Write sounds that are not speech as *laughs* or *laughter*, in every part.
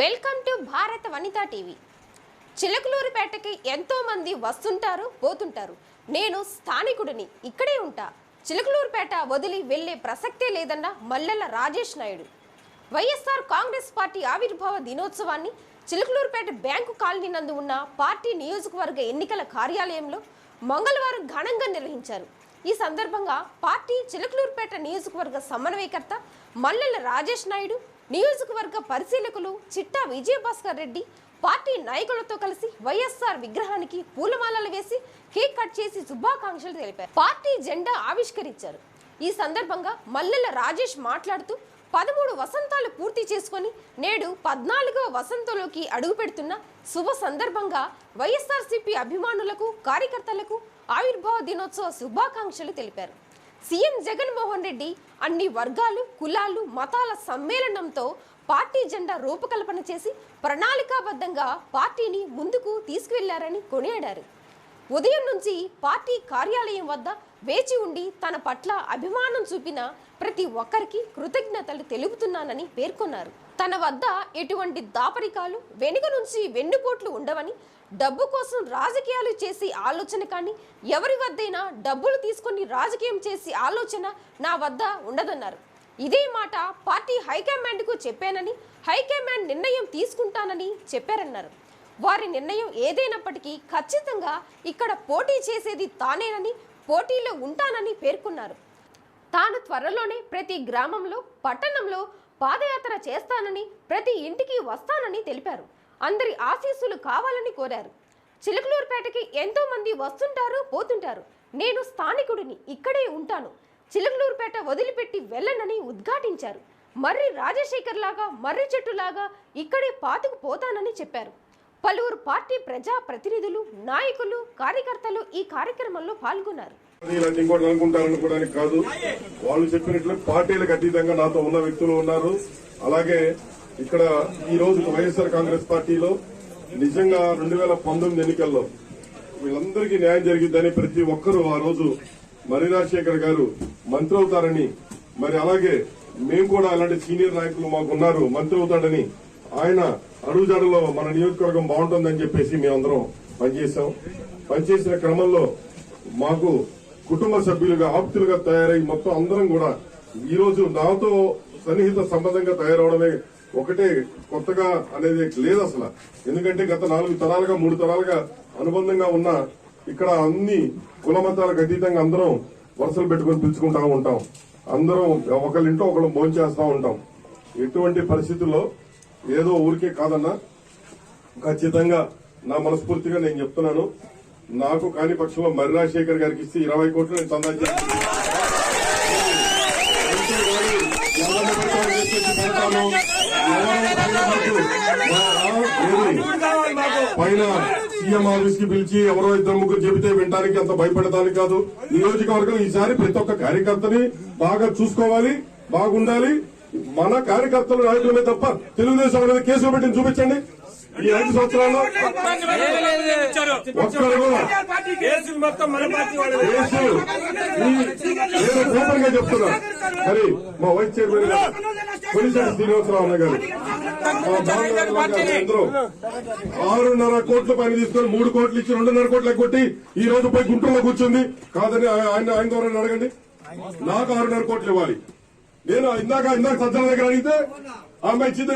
Welcome to భారత Vanitha TV. చిలకలూరుపేటకి ఎంతోమంది వస్తుంటారు పోతుంటారు. నేను స్థానికుడిని ఇక్కడే ఉంటా. చిలకలూరుపేట వదిలి వెళ్ళే ప్రసక్తే లేదన్న Mallela Rajesh Naidu. YSR Congress party ఆవిర్భావ దినోత్సవాన్ని చిలకలూరుపేట బ్యాంకు కాలనీ నందు ఉన్న పార్టీ నియోజకవర్గ ఎన్నికల కార్యాలయంలో మంగళవారం ఘనంగా నిర్వహించారు. ఈ సందర్భంగా పార్టీ చిలకలూరుపేట నియోజకవర్గ సమన్వయకర్త మల్లెల రాజేష్ నాయుడు నియోజకవర్గ పరిశీలకులు చిట్టా విజయభాస్కర్ రెడ్డి పార్టీ నాయకులతో కలిసి వైఎస్ఆర్ విగ్రహానికి పూలమాలలు వేసి కేక్ కట్ చేసి శుభాకాంక్షలు తెలిపారు. పార్టీ జెండా ఆవిష్కరించారు. ఈ సందర్భంగా మల్లెల రాజేష్ మాట్లాడుతూ పదమూడు వసంతాలు పూర్తి చేసుకొని నేడు పద్నాలుగవ వసంతంలోకి అడుగుపెడుతున్న శుభ సందర్భంగా వైఎస్ఆర్సీపీ అభిమానులకు కార్యకర్తలకు ఆవిర్భావ దినోత్సవ శుభాకాంక్షలు తెలిపారు. సీఎం జగన్మోహన్ రెడ్డి అన్ని వర్గాలు కులాలు మతాల సమ్మేళనంతో పార్టీ జెండా రూపకల్పన చేసి ప్రణాళికాబద్ధంగా పార్టీని ముందుకు తీసుకువెళ్ళారని కొనియాడారు. ఉదయం నుంచి పార్టీ కార్యాలయం వద్ద వేచి ఉండి తన పట్ల అభిమానం చూపిన ప్రతి ఒక్కరికి కృతజ్ఞతలు తెలుపుతున్నానని పేర్కొన్నారు. తన వద్ద ఎటువంటి దాపరికాలు వెనుక నుంచి వెన్నుపోట్లు ఉండవని డబ్బు కోసం రాజకీయాలు చేసే ఆలోచన కానీ ఎవరి వద్దైనా డబ్బులు తీసుకొని రాజకీయం చేసే ఆలోచన నా వద్ద ఉండదన్నారు. ఇదే మాట పార్టీ హైకమాండ్కు చెప్పానని హైకమాండ్ నిర్ణయం తీసుకుంటానని చెప్పారన్నారు. వారి నిర్ణయం ఏదైనప్పటికీ ఖచ్చితంగా ఇక్కడ పోటీ చేసేది తానేనని పోటీలో ఉంటానని పేర్కొన్నారు. తాను త్వరలోనే ప్రతి గ్రామంలో పట్టణంలో పాదయాత్ర చేస్తానని ప్రతి ఇంటికి వస్తానని తెలిపారు. అందరి ఆశీస్సులు కావాలని కోరారు. చిలకలూరుపేటకి ఎంతో మంది వస్తుంటారు పోతుంటారు. నేను స్థానికుడిని ఇక్కడే ఉంటాను. చిలకలూరుపేట వదిలిపెట్టి వెళ్ళనని ఉద్ఘాటించారు. మర్రి రాజశేఖర్ లాగా మర్రి చెట్టులాగా ఇక్కడే పాతుకు పోతానని చెప్పారు. పలువురు పార్టీ ప్రజా ప్రతినిధులు నాయకులు కార్యకర్తలు ఈ కార్యక్రమంలో పాల్గొన్నారు. ఇలాంటి ఇంకోటి అనుకుంటారనుకోవడానికి కాదు. వాళ్ళు చెప్పినట్లు పార్టీలకు అతీతంగా నాతో ఉన్న వ్యక్తులు ఉన్నారు. అలాగే ఇక్కడ ఈ రోజు వైఎస్ఆర్ కాంగ్రెస్ పార్టీలో నిజంగా రెండు వేల పంతొమ్మిది ఎన్నికల్లో వీళ్ళందరికీ న్యాయం జరిగిద్దని ప్రతి ఒక్కరూ ఆ రోజు మరి రాజశేఖర్ గారు మంత్రి అవుతారని మరి అలాగే మేము కూడా అలాంటి సీనియర్ నాయకులు మాకు ఉన్నారు మంత్రి అవుతాడని ఆయన అడుగుజాడలో మన నియోజకవర్గం బాగుంటుందని చెప్పేసి మేమందరం పనిచేశాం. పనిచేసిన క్రమంలో మాకు కుటుంబ సభ్యులుగా ఆప్తులుగా తయారై మొత్తం అందరం కూడా ఈ రోజు నాతో సన్నిహిత సంబంధంగా తయారవడమే ఒకటే కొత్తగా అనేది లేదు అసలు. ఎందుకంటే గత నాలుగు తరాలుగా మూడు తరాలుగా అనుబంధంగా ఉన్న ఇక్కడ అన్ని కుల మతాలకు అతీతంగా అందరం వరుసలు పెట్టుకొని పిలుచుకుంటా ఉంటాం. అందరం ఒకళ్ళింటో ఒకళ్ళు భోంచేస్తా ఉంటాం. ఎటువంటి పరిస్థితుల్లో ఏదో ఊరికే కాదన్నా ఖచ్చితంగా నా మనస్ఫూర్తిగా నేను చెప్తున్నాను. నాకు కాని పక్షంలో మర్రి రాజశేఖర్ గారికి ఇస్తే ఇరవై కోట్లు నేను చందా చేస్తాను. *laughs* పైన సీఎం ఆఫీస్కి పిలిచి ఎవరో ఇద్దరు ముగ్గురు చెబితే వినడానికి అంత భయపడటానికి కాదు. నియోజకవర్గం ఈసారి ప్రతి ఒక్క కార్యకర్తని బాగా చూసుకోవాలి బాగుండాలి. మన కార్యకర్తలు నాయకులమే తప్ప తెలుగుదేశం మీద కేసులు పెట్టి చూపించండి. ఈ ఐదు సంవత్సరాల్లో ఒక్కరు కూడా నేను ఓపెన్గా చెప్తున్నా. మరి మా వైస్ చైర్మన్ గారు కొలిశెట్టి శ్రీనివాసరావు అన్న గారు అందరూ ఆరున్నర కోట్ల పైన తీసుకొని మూడు కోట్లు ఇచ్చి రెండున్నర కోట్లకు కొట్టి ఈ రోజు పోయి గుంటూరులో కూర్చుంది. కాదని ఆయన ఆయన ద్వారా అడగండి. నాకు ఆరున్నర కోట్లు ఇవ్వాలి. నేను ఇందాక ఇందాక సజ్జల దగ్గర అడిగితే ఆ అమ్మాయి ఇచ్చింది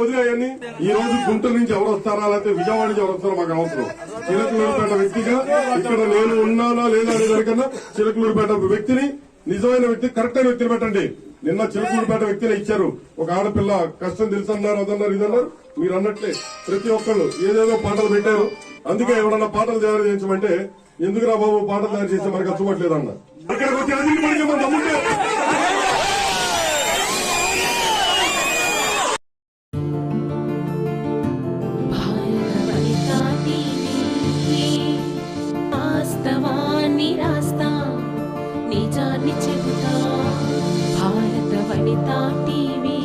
వదిలేయని ఈ రోజు గుంటూరు నుంచి ఎవరు వస్తారా? లేకపోతే విజయవాడ నుంచి ఎవరు వస్తారో మాకు అవసరం చిలకలూరుపేట వ్యక్తిగా ఇక్కడ నేను ఉన్నానా లేదా అనే దానికన్నా చిలకలూరుపేట వ్యక్తిని నిజమైన వ్యక్తి కరెక్ట్ అయిన వ్యక్తిని పెట్టండి. నిన్న చిలకలూరుపేట వ్యక్తులు ఇచ్చారు. ఒక ఆడపిల్ల కష్టం తెలుసు అన్నారు అదన్నారు ఇదన్నారు. మీరు అన్నట్లే ప్రతి ఒక్కళ్ళు ఏదేదో పాటలు పెట్టారు. అందుకే ఎవరన్నా పాటలు తయారు చేయించమంటే ఎందుకురా బాబు పాటలు తయారు చేస్తే మనకు అచ్చుకోవట్లేదు ఇక్కడికి వచ్చి మనకి మన దమ్ముంటే నిజాన్ని చెబుతా. வனிதா டிவி